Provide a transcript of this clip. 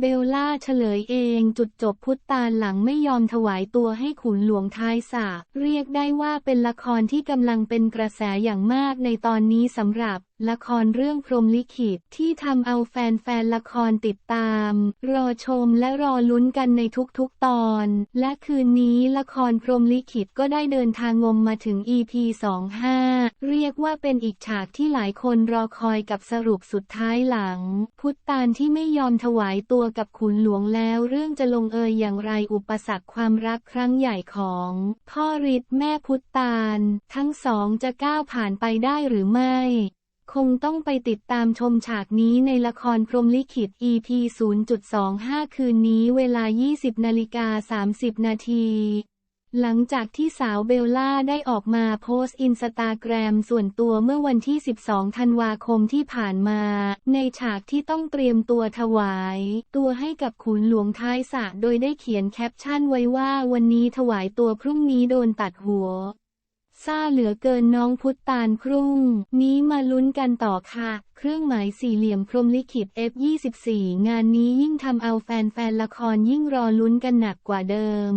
เบลล่าเฉลยเองจุดจบพุทธตาหลังไม่ยอมถวายตัวให้ขุนหลวงท้ายสาเรียกได้ว่าเป็นละครที่กำลังเป็นกระแสอย่างมากในตอนนี้สำหรับละครเรื่องพรมลิขิตที่ทำเอาแฟนๆละครติดตาม รอชมและรอลุ้นกันในทุกๆตอน และคืนนี้ละครพรมลิขิตก็ได้เดินทางงมมาถึง EP 25 เรียกว่าเป็นอีกฉากที่หลายคนรอคอยกับสรุปสุดท้ายหลัง พุทธาลที่ไม่ยอมถวายตัวกับขุนหลวงแล้วเรื่องจะลงเอยอย่างไรอุปสรรคความรักครั้งใหญ่ของ พ่อฤทธิ์แม่พุทธาลทั้งสองจะก้าวผ่านไปได้หรือไม่ คงต้องไปติดตามชมฉากนี้ในละครพรมลิขิต EP 0.25 คืนนี้เวลา 20นาฬิกา30 นาทีหลังจากที่สาวเบลล่าได้ออกมาโพสต์อินสตาแกรมส่วนตัวเมื่อวันที่ 12 ธันวาคมที่ผ่านมา ในฉากที่ต้องเตรียมตัวถวาย ตัวให้กับขุนหลวงท้ายสะโดยได้เขียนแคปชั่นไว้ว่าวันนี้ถวายตัวพรุ่งนี้โดนตัดหัว ซ่าเหลือเกินน้องพุทธตาลครุ่ง นี้มาลุ้นกันต่อค่ะ เครื่องหมายสี่เหลี่ยมพรมลิขิต F24 งานนี้ยิ่งทำเอาแฟนๆละครยิ่งรอลุ้นกันหนักกว่าเดิม